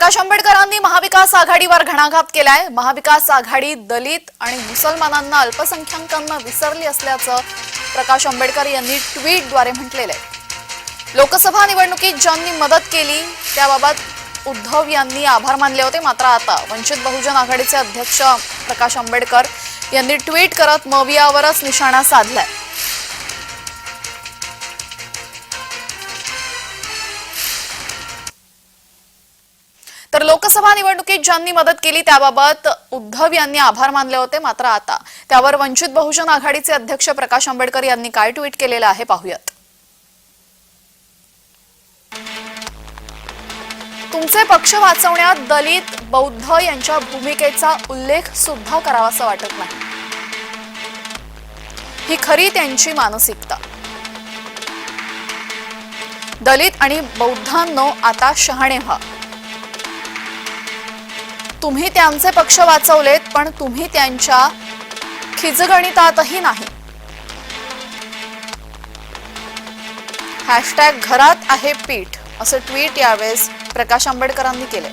प्रकाश आंबेडकरांनी महाविकास आघाडीवर घणाघात केलाय. महाविकास आघाडी दलित आणि मुसलमानांना अल्पसंख्याकांना विसरली असल्याचं प्रकाश आंबेडकर यांनी ट्विटद्वारे म्हटलेलं आहे. लोकसभा निवडणुकीत ज्यांनी मदत केली त्याबाबत उद्धव यांनी आभार मानले होते. मात्र आता वंचित बहुजन आघाडीचे अध्यक्ष प्रकाश आंबेडकर यांनी ट्विट करत मवियावरच निशाणा साधलाय. तर लोकसभा निवडणुकीत ज्यांनी मदत केली त्याबाबत उद्धव यांनी आभार मानले होते मात्र आता त्यावर वंचित बहुजन आघाडीचे अध्यक्ष प्रकाश आंबेडकर यांनी काय ट्विट केलेलं आहे पाहूयात. तुमचे पक्ष वाचवण्यात दलित बौद्ध यांच्या भूमिकेचा उल्लेख सुद्धा करावासा वाटत नाही. ही खरी त्यांची मानसिकता. दलित आणि बौद्धांनो आता शहाणे व्हा. तुम्ही त्यांचे पक्ष वाचवलेत पण तुम्ही त्यांच्या खिजगणितातही नाही. हॅशटॅग घरात आहे पीठ असं ट्विट यावेळेस प्रकाश आंबेडकरांनी केलंय.